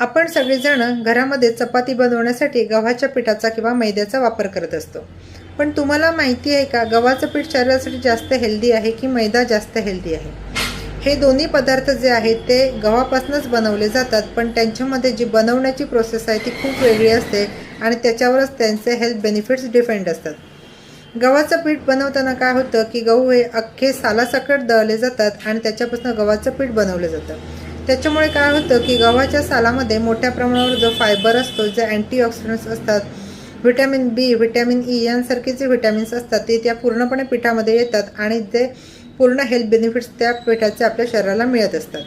आपण सगळेजण घरामध्ये चपाती बनवण्यासाठी गव्हाच्या पिठाचा किंवा मैद्याचा वापर करत असतो. पण तुम्हाला माहिती आहे का गव्हाचं पीठ शरीरासाठी जास्त हेल्दी आहे की मैदा जास्त हेल्दी आहे? हे दोन्ही पदार्थ जे आहेत ते गव्हापासूनच बनवले जातात पण त्यांच्यामध्ये जी बनवण्याची प्रोसेस आहे ती खूप वेगळी असते आणि त्याच्यावरच त्यांचे हेल्थ बेनिफिट्स डिपेंड असतात. गव्हाचं पीठ बनवताना काय होतं की गहू हे अख्खे सालासकट दळले जातात आणि त्याच्यापासून गव्हाचं पीठ बनवलं जातं. त्याच्यामुळे काय होतं की गव्हाच्या सालामध्ये मोठ्या प्रमाणावर जो फायबर असतो जे अँटीऑक्सिडंट्स असतात व्हिटॅमिन बी व्हिटॅमिन ई यांसारखे जे व्हिटॅमिन्स असतात ते त्या पूर्णपणे पिठामध्ये येतात आणि ते पूर्ण हेल्थ बेनिफिट्स त्या पिठाचे आपल्या शरीराला मिळत असतात.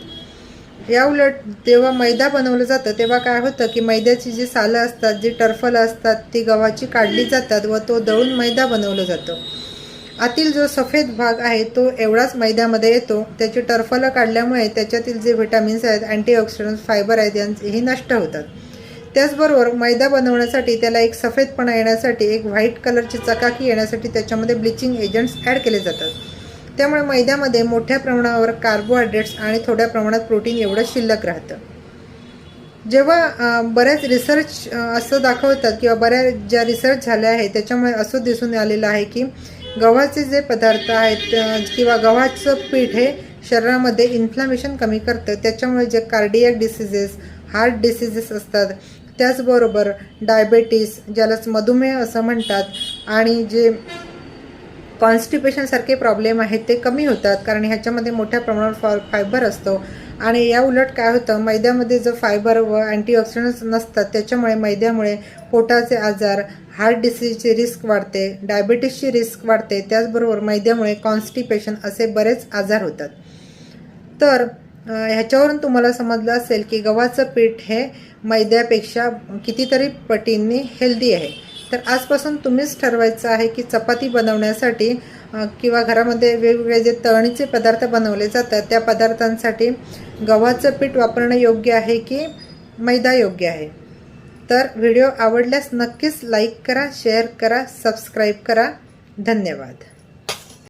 या उलट जेव्हा मैदा बनवलं जातं तेव्हा काय होतं की मैद्याची जी सालं असतात जी टर्फलं असतात ती गव्हाची काढली जातात व तो दळून मैदा बनवलं जातं. आतील जो सफेद भाग आहे तो एवढाच मैद्यामध्ये येतो. त्याची टर्फलं काढल्यामुळे त्याच्यातील जे व्हिटॅमिन्स आहेत अँटीऑक्सिडंट्स फायबर आहेत यांचे हे नष्ट होतात. त्याचबरोबर मैदा बनवण्यासाठी त्याला एक सफेदपणा येण्यासाठी एक व्हाईट कलरची चकाकी येण्यासाठी त्याच्यामध्ये ब्लिचिंग एजंट्स ॲड केले जातात. त्यामुळे मैद्यामध्ये मोठ्या प्रमाणावर कार्बोहायड्रेट्स आणि थोड्या प्रमाणात प्रोटीन एवढं शिल्लक राहतं. जेव्हा बऱ्याच रिसर्च असं दाखवतात किंवा बऱ्याच ज्या रिसर्च झाल्या आहेत त्याच्यामुळे असं दिसून आलेलं आहे की गव्हाचे जे पदार्थ आहेत किंवा गव्हाचं पीठ हे शरीरामध्ये इन्फ्लामेशन कमी करतं. त्याच्यामुळे जे कार्डियक डिसिजेस हार्ट डिसिजेस असतात त्याचबरोबर डायबेटीस ज्यालाच मधुमेह असं म्हणतात आणि जे कॉन्स्टिपेशनसारखे प्रॉब्लेम आहेत ते कमी होतात कारण ह्याच्यामध्ये मोठ्या प्रमाणावर फा फायबर असतो. आणि या उलट काय होतं मैद्यामध्ये जो फायबर व अँटीऑक्सिडंट्स नसतात त्याच्यामुळे मैद्यामुळे पोटाचे आजार हार्ट डिसीजची रिस्क वाढते डायबिटीसची रिस्क वाढते त्याचबरोबर मैद्यामुळे कॉन्स्टिपेशन असे बरेच आजार होतात. तर ह्याच्यावरून तुम्हाला समजलं असेल की गव्हाचं पीठ हे मैद्यापेक्षा कितीतरी पटींनी हेल्दी आहे. तर आजपासून तुम्हीच ठरवायचं आहे की चपाती बनवण्यासाठी किंवा घरामध्ये वेगवेगळे जे तळणीचे पदार्थ बनवले जातात त्या पदार्थांसाठी गव्हाचं पीठ वापरणं योग्य आहे की मैदा योग्य आहे? तर व्हिडिओ आवडल्यास नक्कीच लाईक करा शेअर करा सबस्क्राईब करा. धन्यवाद.